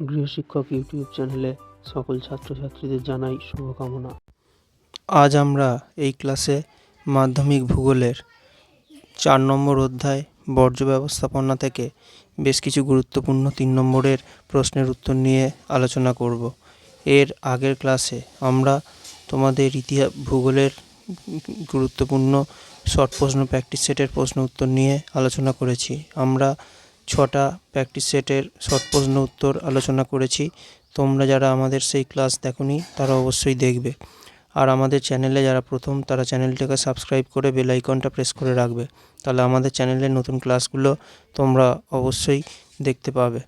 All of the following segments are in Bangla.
গৃহশিক্ষক ইউটিউব চ্যানেলে সকল ছাত্রছাত্রীদের জানাই শুভকামনা। আজ আমরা এই ক্লাসে মাধ্যমিক ভূগোলের চার নম্বর অধ্যায় বর্জ্য ব্যবস্থাপনা থেকে বেশ কিছু গুরুত্বপূর্ণ তিন নম্বরের প্রশ্নের উত্তর নিয়ে আলোচনা করব। এর আগের ক্লাসে আমরা তোমাদের ইতিহাস ভূগোলের গুরুত্বপূর্ণ শর্ট প্রশ্ন প্র্যাকটিস সেটের প্রশ্ন উত্তর নিয়ে আলোচনা করেছি। আমরা ছটা প্র্যাকটিস সেটের শর্ট প্রশ্ন উত্তর আলোচনা করেছি। তোমরা যারা আমাদের সেই ক্লাস দেখনি, তারা অবশ্যই দেখবে। আর আমাদের চ্যানেলে যারা প্রথম, তারা চ্যানেলটাকে সাবস্ক্রাইব করে বেল আইকনটা প্রেস করে রাখবে। তাহলে আমাদের চ্যানেলের নতুন ক্লাসগুলো তোমরা অবশ্যই দেখতে পাবে।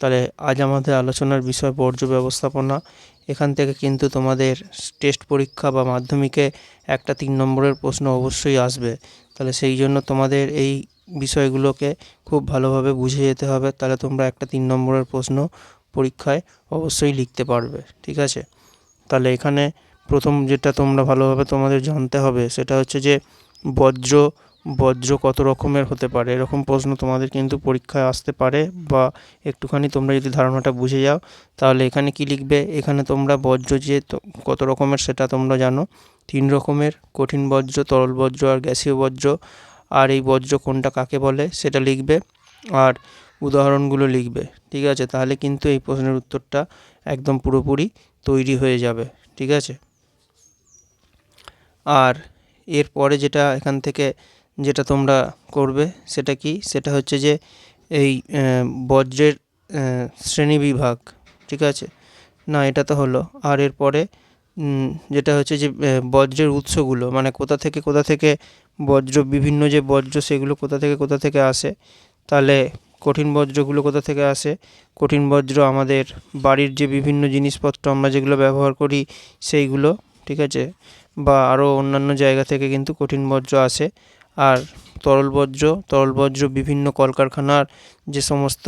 তাহলে আজ আমাদের আলোচনার বিষয় বর্জ্য ব্যবস্থাপনা এখান থেকে কিন্তু তোমাদের টেস্ট পরীক্ষা বা মাধ্যমিকে একটা তিন নম্বরের প্রশ্ন অবশ্যই আসবে। তাহলে সেই জন্য তোমাদের এই বিষয়গুলোকে খুব ভালোভাবে বুঝে যেতে হবে। তাহলে তোমরা একটা তিন নম্বরের প্রশ্ন পরীক্ষায় অবশ্যই লিখতে পারবে, ঠিক আছে? তাহলে এখানে প্রথম যেটা তোমরা ভালোভাবে তোমাদের জানতে হবে সেটা হচ্ছে যে বজ্র বজ্র কত রকমের হতে পারে? এরকম প্রশ্ন তোমাদের কিন্তু পরীক্ষায় আসতে পারে বা একটুখানি তোমরা যদি ধারণাটা বুঝে যাও, তাহলে এখানে কি লিখবে? এখানে তোমরা বজ্র যে কত রকমের সেটা তোমরা জানো। তিন রকমের, কঠিন বজ্র, তরল বজ্র আর গ্যাসীয় বজ্র। আর এই বজ্র কোনটা কাকে বলে সেটা লিখবে। আর উদাহরণগুলো লিখবে, ঠিক আছে? তাহলে কিন্তু এই প্রশ্নের উত্তরটা একদম পুরোপুরি তৈরি হয়ে যাবে, ঠিক আছে? আর এরপরে যেটা এখান থেকে যেটা তোমরা করবে সেটা কি? সেটা হচ্ছে যে এই বজ্রের শ্রেণি বিভাগ, ঠিক আছে? না, এটা তো হলো। আর এরপরে যেটা হচ্ছে যে বজ্রের উৎসগুলো মানে কোথা থেকে কোথা থেকে বজ্র, বিভিন্ন যে বজ্র, সেগুলো কোথা থেকে কোথা থেকে আসে? তাহলে কঠিন বজ্রগুলো কোথা থেকে আসে? কঠিন বজ্র আমাদের বাড়ির যে বিভিন্ন জিনিসপত্র আমরা যেগুলো ব্যবহার করি, সেইগুলো, ঠিক আছে? বা আরও অন্যান্য জায়গা থেকে কিন্তু কঠিন বজ্র আসে। আর তরল বজ্র তরল বজ্র বিভিন্ন কলকারখানার যে সমস্ত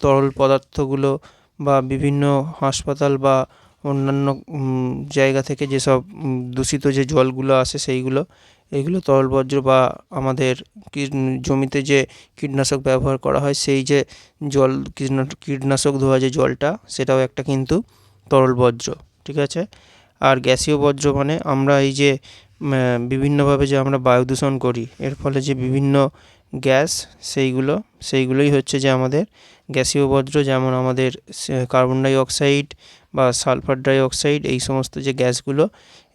তরল পদার্থগুলো বা বিভিন্ন হাসপাতাল বা অন্যান্য জায়গা থেকে যেসব দূষিত যে জলগুলো আসে সেইগুলো এইগুলো তরল বজ্র বা আমাদের জমিতে যে কীটনাশক ব্যবহার করা হয় সেই যে জল কীটনাশক ধোয়া যে জলটা, সেটাও একটা কিন্তু তরল বজ্র ঠিক আছে? আর গ্যাসীয় বর্জ্য মানে আমরা এই যে বিভিন্নভাবে যে আমরা বায়ু দূষণ করি, এর ফলে যে বিভিন্ন গ্যাস সেইগুলো, সেইগুলোই হচ্ছে যে আমাদের গ্যাসীয় বর্জ্য, যেমন আমাদের কার্বন ডাই অক্সাইড বা সালফার ডাই অক্সাইড এই সমস্ত যে গ্যাসগুলো,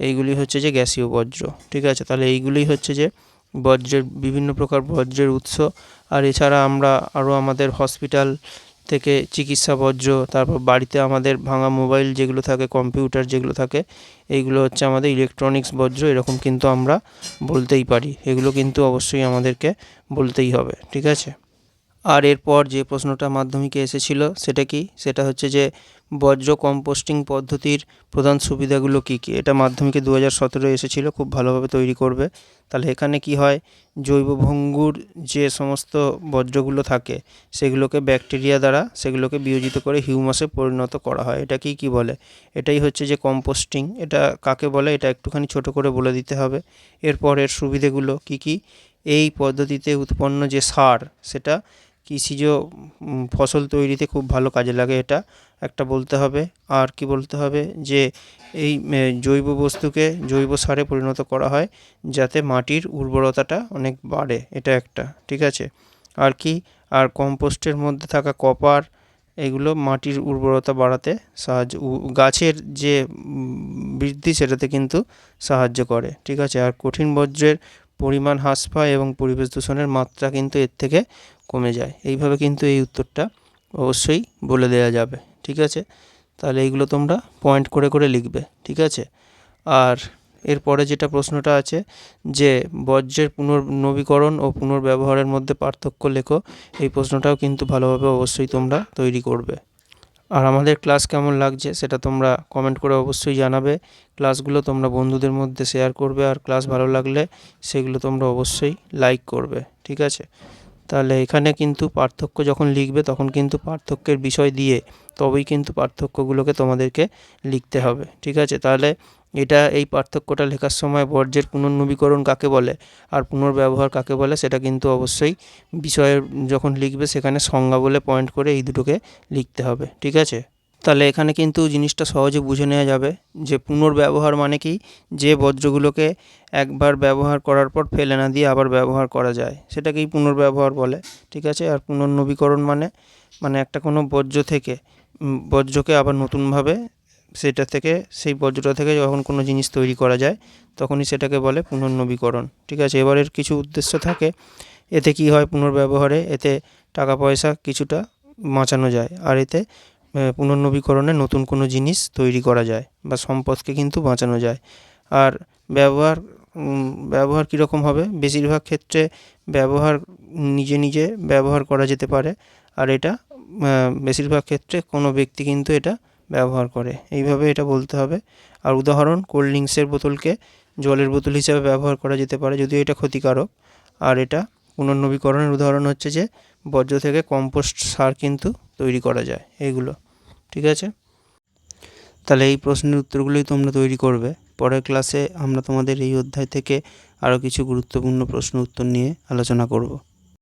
এইগুলি হচ্ছে যে গ্যাসীয় বর্জ্য, ঠিক আছে? তাহলে এইগুলোই হচ্ছে যে বর্জ্যের বিভিন্ন প্রকার বর্জ্যের উৎস। আর এছাড়া আমরা আরও আমাদের হসপিটাল থেকে চিকিৎসা বর্জ্য, তারপর বাড়িতে আমাদের ভাঙা মোবাইল যেগুলো থাকে, কম্পিউটার যেগুলো থাকে, এইগুলো হচ্ছে আমাদের ইলেকট্রনিক্স বর্জ্য, এরকম কিন্তু আমরা বলতেই পারি। এগুলো কিন্তু অবশ্যই আমাদেরকে বলতেই হবে, ঠিক আছে? আর এরপর যে প্রশ্নটা মাধ্যমিকে এসেছিল সেটা কি? সেটা হচ্ছে যে বজ্র কম্পোস্টিং পদ্ধতির প্রধান সুবিধাগুলো কী কী? এটা মাধ্যমিকে দু হাজার সতেরো এসেছিল, খুব ভালোভাবে তৈরি করবে। তাহলে এখানে কি হয়? জৈব ভঙ্গুর যে সমস্ত বজ্রগুলো থাকে, সেগুলোকে ব্যাকটেরিয়া দ্বারা সেগুলোকে বিয়োজিত করে হিউমাসে পরিণত করা হয়। এটা কি কি বলে? এটাই হচ্ছে যে কম্পোস্টিং। এটা কাকে বলে? এটা একটুখানি ছোট করে বলে দিতে হবে। এরপর এর সুবিধেগুলো কি কি? এই পদ্ধতিতে উৎপন্ন যে সার, সেটা কৃষিজ ফসল তৈরিতে খুব ভালো কাজে লাগে এটা। একটা বলতে হবে, আর কি বলতে হবে যে এই জৈব বস্তুকে জৈব সারে পরিণত করা হয় যাতে মাটির উর্বরতাটা অনেক বাড়ে, এটা একটা, ঠিক আছে? আর কি, আর কম্পোস্টের মধ্যে থাকা কপার, এগুলো মাটির উর্বরতা বাড়াতে সাহায্য গাছের যে বৃদ্ধি সেটাতে কিন্তু সাহায্য করে, ঠিক আছে? আর কঠিন বজ্রের পরিমাণ হ্রাস পায় এবং পরিবেশ দূষণের মাত্রা কিন্তু এর থেকে কমে যায়। এইভাবে কিন্তু এই উত্তরটা অবশ্যই বলে দেওয়া যাবে, ঠিক আছে? তাহলে এইগুলো তোমরা পয়েন্ট করে করে লিখবে, ঠিক আছে? আর এরপরে যেটা প্রশ্নটা আছে যে, বর্জ্যের পুনর্নবীকরণ ও পুনর্ব্যবহারের মধ্যে পার্থক্য লেখো, এই প্রশ্নটাও কিন্তু ভালোভাবে অবশ্যই তোমরা তৈরি করবে। আর আমাদের ক্লাস কেমন লাগছে সেটা তোমরা কমেন্ট করে অবশ্যই জানাবে। ক্লাসগুলো তোমরা বন্ধুদের মধ্যে শেয়ার করবে আর ক্লাস ভালো লাগলে সেগুলো তোমরা অবশ্যই লাইক করবে, ঠিক আছে? তাহলে এখানে কিন্তু পার্থক্য যখন লিখবে তখন কিন্তু পার্থক্যের বিষয় দিয়ে তবেই কিন্তু পার্থক্যগুলোকে তোমাদেরকে লিখতে হবে, ঠিক আছে? তাহলে এটা এই পার্থক্যটা লেখার সময় বর্জ্যের পুনর্নবীকরণ কাকে বলে আর পুনর্ব্যবহার কাকে বলে সেটা কিন্তু অবশ্যই বিষয়ের যখন লিখবে সেখানে সংজ্ঞা বলে পয়েন্ট করে এই দুটোকে লিখতে হবে, ঠিক আছে? তাহলে এখানে কিন্তু জিনিসটা সহজে বুঝে নেওয়া যাবে যে পুনর্ব্যবহার মানে কি? যে বর্জ্যগুলোকে একবার ব্যবহার করার পর ফেলে না দিয়ে আবার ব্যবহার করা যায়, সেটাকেই পুনর্ব্যবহার বলে, ঠিক আছে? আর পুনর্নবীকরণ মানে মানে একটা কোনো বর্জ্য থেকে বর্জ্যকে আবার নতুনভাবে সেটা থেকে, সেই বর্জ্যটা থেকে যখন কোনো জিনিস তৈরি করা যায়, তখনই সেটাকে বলে পুনর্নবীকরণ। ঠিক আছে? এবারের কিছু উদ্দেশ্য থাকে, এতে কি হয় পুনর্ব্যবহারে? এতে টাকা পয়সা কিছুটা বাঁচানো যায়, আর এতে পুনর্নবীকরণে নতুন কোনো জিনিস তৈরি করা যায় বা সম্পদকে কিন্তু বাঁচানো যায়। আর ব্যবহার ব্যবহার কীরকম হবে? বেশিরভাগ ক্ষেত্রে ব্যবহার নিজে নিজে ব্যবহার করা যেতে পারে, আর এটা বেশিরভাগ ক্ষেত্রে কোনো ব্যক্তি কিন্তু এটা ব্যবহার করে। এইভাবে এটা বলতে হবে। আর উদাহরণ কোল্ড ড্রিঙ্কসের বোতলকে জলের বোতল হিসাবে ব্যবহার করা যেতে পারে, যদিও এটা ক্ষতিকারক। আর এটা পুনর্নবীকরণের উদাহরণ হচ্ছে যে, বর্জ্য থেকে কম্পোস্ট সার কিন্তু তৈরি করা যায়, এইগুলো। ঠিক আছে? তাহলে এই প্রশ্নের উত্তরগুলোই তোমরা তৈরি করবে। পরের ক্লাসে আমরা তোমাদের এই অধ্যায় থেকে আরও কিছু গুরুত্বপূর্ণ প্রশ্ন উত্তর নিয়ে আলোচনা করব।